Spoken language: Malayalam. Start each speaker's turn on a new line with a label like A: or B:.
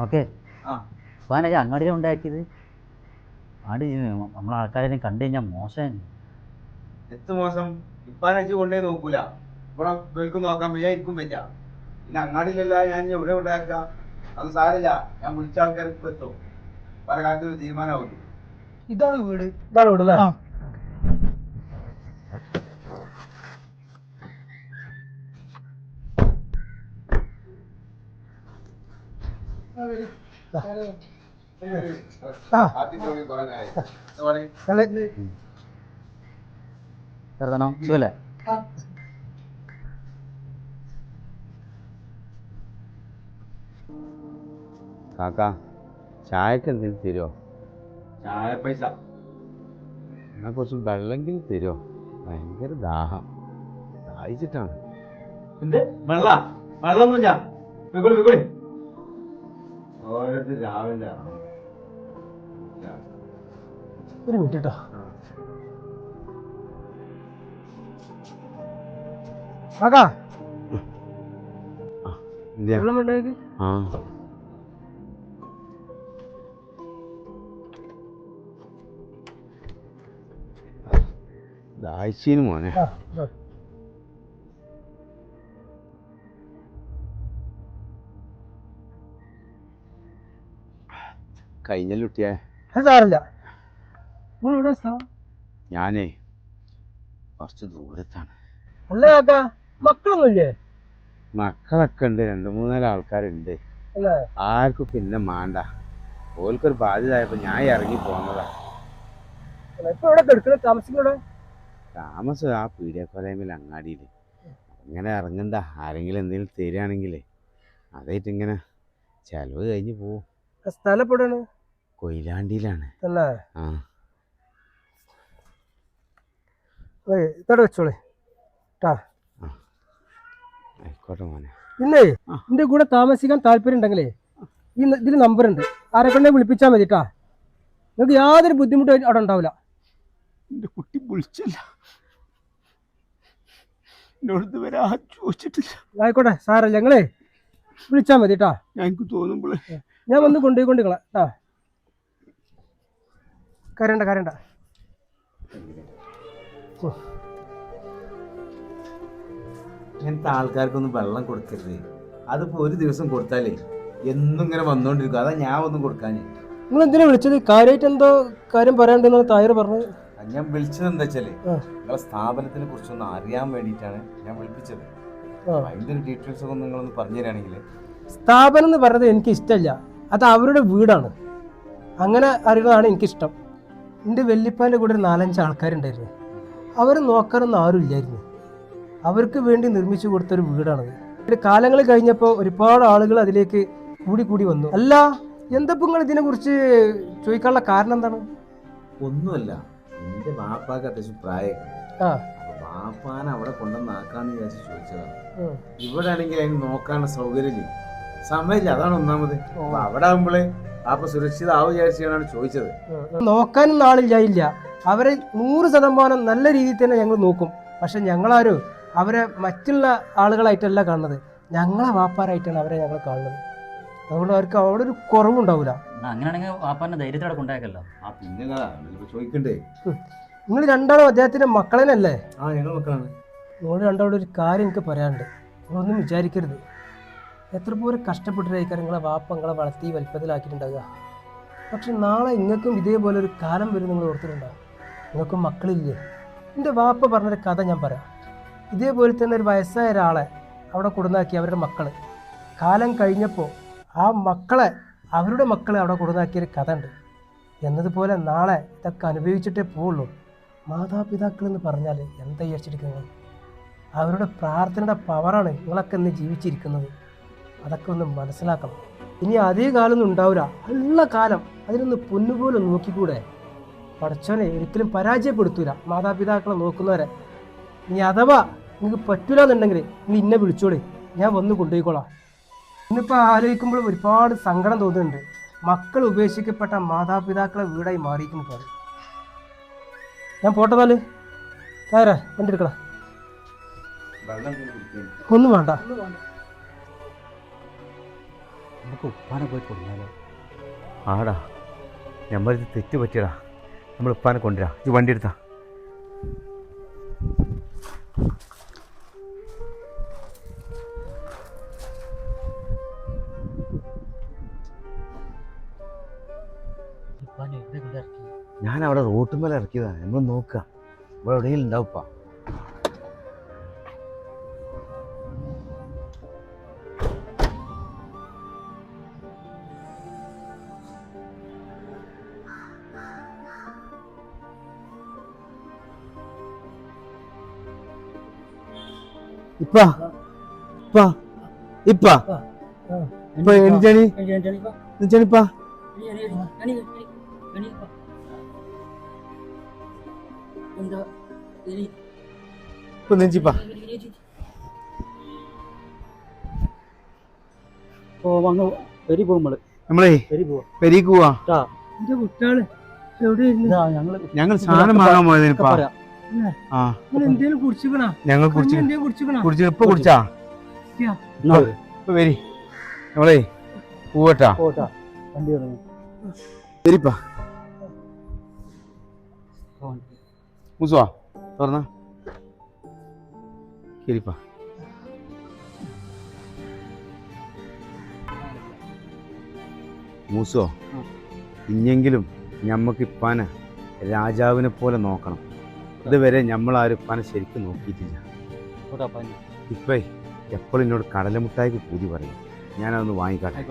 A: ഓക്കെ.
B: ആ.
A: പാനജ അങ്ങാടിയിലും ഉണ്ടാക്കിയത്. ആട് നമ്മളെ ആൾക്കാരെ കണ്ടു കഴിഞ്ഞാൽ മോശം.
B: എത്ര മോശം? ഇപ്പാനച്ച് കൊണ്ടേ നോക്കൂല. ഇവിടെ വെൽക്കും നോക്കാൻ വയ്യ ഇരിക്കും വയ്യ. പിന്നെ അങ്ങാടിയിലല്ല ഞാൻ ഇവിടെ ഉണ്ടാക്കാം അത് സാരമില്ല. ഞാൻ വിളിച്ച ആൾക്കാർക്ക് ഇപ്പൊ എത്തും. പല കാലത്തും ഒരു തീരുമാനമാവും
C: ഇതാണ് വീട്. ഇതാണ് വീട് അല്ലേ ആ.
B: ആദ്യം തോന്നി കുറെ നേരമായി. എന്താ പണി?
A: ചെറുതാണോ സുഖല്ലേ?
D: കാക്ക ചായക്ക് എന്തെങ്കിലും തരുമോ
B: ചായ പൈസ.
D: എന്നാ കുറച്ച് വെള്ളമെങ്കിലും തരുമോ ഭയങ്കര ദാഹം. ദാഹിച്ചിട്ടാണ്.
B: എന്ത്? ഒന്നും വെള്ളമൊന്നുമില്ല. വെക്കുളി വെക്കുളി ഓരോരുത്തർ രാവിലെ
C: ഒരു മിനിറ്റ് കേട്ടോ. ആകാ
D: ഇല്ല
C: വെള്ളം വേണ്ടേക്ക്
D: ആ. ദാഹിച്ചീന് മോനെ.
C: ആ ഇതാ. സാറില്ല സ്ഥലം?
D: ഞാനേ കുറച്ച് ദൂരത്താണ്.
C: അല്ല കാക്ക മക്കളൊന്നുമില്ലേ?
D: മക്കളൊക്കെ ഉണ്ട്. രണ്ട് മൂന്നാൽ ആൾക്കാരുണ്ട്. ആർക്കും പിന്നെ മാണ്ട. ഓൽക്കൊരു ബാധ്യതയായപ്പോ ഞാൻ ഇറങ്ങി പോന്നതാ. താമസം ആ പീഡിയക്കൊലയമിൽ അങ്ങാടിയിൽ ഇങ്ങനെ ഇറങ്ങണ്ട ആരെങ്കിലും എന്തെങ്കിലും തരികയാണെങ്കിലേ അതായിട്ട് ഇങ്ങനെ ചെലവ് കഴിഞ്ഞ് പോവും.
C: സ്ഥലം ഇപ്പൊ എവിടെയാണ്?
D: കൊയിലാണ്ടിയിലാണ്.
C: തന്നെ?
D: ആ.
C: ഇതോടെ വെച്ചോളെ. ട്ടാ.
D: ആയിക്കോട്ടെ മോനെ.
C: പിന്നെ എന്റെ കൂടെ താമസിക്കാൻ താല്പര്യം ഉണ്ടെങ്കിലേ ഈ ഇതിൽ നമ്പർ ഉണ്ട്. ആരെ കൊണ്ടേ വിളിപ്പിച്ചാൽ മതി കേട്ടാ നിങ്ങൾക്ക് യാതൊരു ബുദ്ധിമുട്ടും അവിടെ ഉണ്ടാവില്ല
D: എന്റെ കുട്ടി വിളിച്ചില്ല. എന്നോട് ആ ചോദിച്ചിട്ടില്ല.
C: ആയിക്കോട്ടെ സാറല്ല ഞങ്ങളേ വിളിച്ചാൽ മതി കേട്ടാ
D: ഞങ്ങൾക്ക് തോന്നുമ്പോൾ
C: ഞാൻ വന്ന് കൊണ്ടുപോയി നിങ്ങളെ കേട്ടാ കരണ്ട കരണ്ട
D: ഇങ്ങനത്തെ ആൾക്കാർക്കൊന്നും വെള്ളം കൊടുക്കരുത്. അതിപ്പോ ഒരു ദിവസം കൊടുത്താലേ എന്നും ഇങ്ങനെ വന്നോണ്ടിരിക്കും. അതാ ഞാൻ ഒന്നും കൊടുക്കാനേ.
C: നിങ്ങൾ എന്തിനാ വിളിച്ചത്? കാര്യമായിട്ട് എന്തോ കാര്യം പറയാണ്ടെന്നാണ് തായർ പറഞ്ഞത്.
D: ഞാൻ വിളിച്ചത് എന്താ
C: വെച്ചാൽ
D: നിങ്ങളെ സ്ഥാപനത്തിനെ കുറിച്ചൊന്ന് അറിയാൻ വേണ്ടിയിട്ടാണ് ഞാൻ വിളിപ്പിച്ചത്. അതിന്റെ ഒരു ഡീറ്റെയിൽസ് ഒക്കെ നിങ്ങൾ ഒന്ന് പറഞ്ഞു തരാണെങ്കിൽ
C: സ്ഥാപനം എന്ന് പറഞ്ഞത് എനിക്ക് ഇഷ്ടമല്ല അത് അവരുടെ വീടാണ്. അങ്ങനെ അറിയുന്നതാണ് എനിക്കിഷ്ടം. എന്റെ വെല്ലിപ്പാന്റെ കൂടെ ഒരു നാലഞ്ച് ആൾക്കാരുണ്ടായിരുന്നു. അവർ നോക്കാനൊന്നും ആരും ഇല്ലായിരുന്നു. അവർക്ക് വേണ്ടി നിർമ്മിച്ചു കൊടുത്തൊരു വീടാണത് ഒരു കാലങ്ങൾ കഴിഞ്ഞപ്പോൾ ഒരുപാട് ആളുകൾ അതിലേക്ക് കൂടി കൂടി വന്നു. അല്ല എന്താ നിങ്ങൾ ഇതിനെക്കുറിച്ച് ചോദിക്കാനുള്ള കാരണം എന്താണ്?
D: ഒന്നുമല്ല. എന്റെ വാപ്പാക്ക് അത്യാവശ്യം പ്രായം
C: ആ.
D: അപ്പൊ അവിടെ കൊണ്ടുവന്നാക്കാന്ന് വിചാരിച്ച് ചോദിച്ചതാണ്. ഇവിടെ ആണെങ്കിൽ അതിന് നോക്കാനുള്ള സൗകര്യമില്ല. സമയമില്ല. അതാണ് ഒന്നാമത്. അവിടെ ആകുമ്പോഴേ വാപ്പ സുരക്ഷിതാവും വിചാരിച്ചാണ് ചോദിച്ചത്.
C: നോക്കാനൊന്നും ഇല്ല. അവരെ നൂറ് ശതമാനം നല്ല രീതിയിൽ തന്നെ ഞങ്ങൾ നോക്കും. പക്ഷെ ഞങ്ങളാരും അവരെ മറ്റുള്ള ആളുകളായിട്ടല്ല കാണുന്നത്. ഞങ്ങളെ വാപ്പാരായിട്ടാണ് അവരെ ഞങ്ങൾ കാണുന്നത്. അതുകൊണ്ട് അവർക്ക് അവിടെ ഒരു കുറവുണ്ടാവില്ല
A: എന്നാ അങ്ങനെയാണെങ്കിൽ വാപ്പാന്റെ ധൈര്യത്തോടെ കൊണ്ടാക്കല്ലോ
D: ചോദിക്കണ്ടേ?
C: നിങ്ങൾ രണ്ടാളും അദ്ദേഹത്തിന്റെ മക്കളനല്ലേ
D: ആ ഞങ്ങൾ മക്കളാണ്.
C: നിങ്ങൾ രണ്ടാളും ഒരു കാര്യം എനിക്ക് പറയാനുണ്ട്. നിങ്ങളൊന്നും വിചാരിക്കരുത്. എത്ര പോലെ കഷ്ടപ്പെട്ടിട്ടായിരിക്കും നിങ്ങളെ വാപ്പ നിങ്ങളെ വളർത്തി വലിപ്പത്തിലാക്കിയിട്ടുണ്ടാവുക? പക്ഷെ നാളെ നിങ്ങൾക്കും ഇതേപോലെ ഒരു കാലം വരും നിങ്ങൾ ഓർത്തിട്ടുണ്ടാവും നിങ്ങൾക്കും മക്കളില്ലേ? എന്റെ വാപ്പ പറഞ്ഞൊരു കഥ ഞാൻ പറയാം. ഇതേപോലെ തന്നെ ഒരു വയസ്സായ ഒരാളെ അവിടെ കൊടുന്നാക്കി അവരുടെ മക്കൾ കാലം കഴിഞ്ഞപ്പോൾ ആ മക്കളെ അവരുടെ മക്കളെ അവിടെ കൊടുന്നാക്കിയൊരു കഥ ഉണ്ട് എന്നതുപോലെ നാളെ ഇതൊക്കെ അനുഭവിച്ചിട്ടേ പോവുള്ളൂ. മാതാപിതാക്കൾ എന്ന് പറഞ്ഞാൽ എന്താ വിചാരിച്ചിരിക്കുന്നത്? അവരുടെ പ്രാർത്ഥനയുടെ പവറാണ് നിങ്ങളൊക്കെ ഇന്ന് ജീവിച്ചിരിക്കുന്നത്. അതൊക്കെ ഒന്ന് മനസ്സിലാക്കണം. ഇനി അതേ കാലമൊന്നും ഉണ്ടാവില്ല ഉള്ള കാലം. അതിനൊന്ന് പൊന്നുപോലെ നോക്കിക്കൂടെ? പടച്ചോനെ ഒരിക്കലും പരാജയപ്പെടുത്തൂല. മാതാപിതാക്കളെ നോക്കുന്നവരെ. ഇനി അഥവാ നിങ്ങൾക്ക് പറ്റൂല എന്നുണ്ടെങ്കിൽ നിങ്ങൾ ഇന്നെ വിളിച്ചോളി. ഞാൻ വന്ന് കൊണ്ടുപോയിക്കോളാം. ഇന്നിപ്പോൾ ആലോചിക്കുമ്പോൾ ഒരുപാട് സങ്കടം തോന്നുന്നുണ്ട്. മക്കൾ ഉപേക്ഷിക്കപ്പെട്ട മാതാപിതാക്കളെ വീടായി മാറിയിരിക്കുന്നു പോലെ ഞാൻ പോട്ടെ നാല് തയ്യാറാ വണ്ടി എടുക്കണം ഒന്നും വേണ്ട.
E: നമുക്ക് ഉപ്പാനെ പോയി കൊടുക്കാലോ
D: ആടാ ഞമ്മളിത് തെറ്റ് പറ്റിയടാ. നമ്മൾ ഉപ്പാനെ കൊണ്ടുവരാ. ഇത് വണ്ടി എടുത്താ. ഞാൻ അവിടെ റോട്ടുമേലെ ഇറക്കിയതാണ് നമ്മൾ നോക്കുക ഇവിടെ എവിടെയെങ്കിലും ഉണ്ടാവും ഇപ്പാ ഇപ്പാ ഇപ്പാ നെഞ്ചിപ്പാ
E: പോകുമ്പോൾ
D: നമ്മളേ
E: പോവാ
D: പോവാ ഞങ്ങൾ സാധനം വാങ്ങാൻ പോയതിനിപ്പാ
E: പറയാം
D: ആ. ഞങ്ങൾ കുടിച്ച് ഇപ്പൊ കുടിച്ചാ? ഇപ്പൊ വരി. നമ്മളെ പൂവട്ടാ. വരിപ്പാ. മുസുവാ തുറന്ന. ശരിപ്പാ മൂസോ
E: ആ.
D: ഇനിയെങ്കിലും ഞമ്മക്ക് ഇപ്പാനെ രാജാവിനെ പോലെ നോക്കണം. ഇതുവരെ നമ്മളാരും ഇപ്പാനെ ശരിക്കും നോക്കിയിട്ടില്ല.
E: പനി
D: ഇപ്പേ എപ്പോഴും എന്നോട് കടലമുട്ടായിക്ക് പൂതി പറയും. ഞാനതൊന്ന് വാങ്ങിക്കാട്ടെ.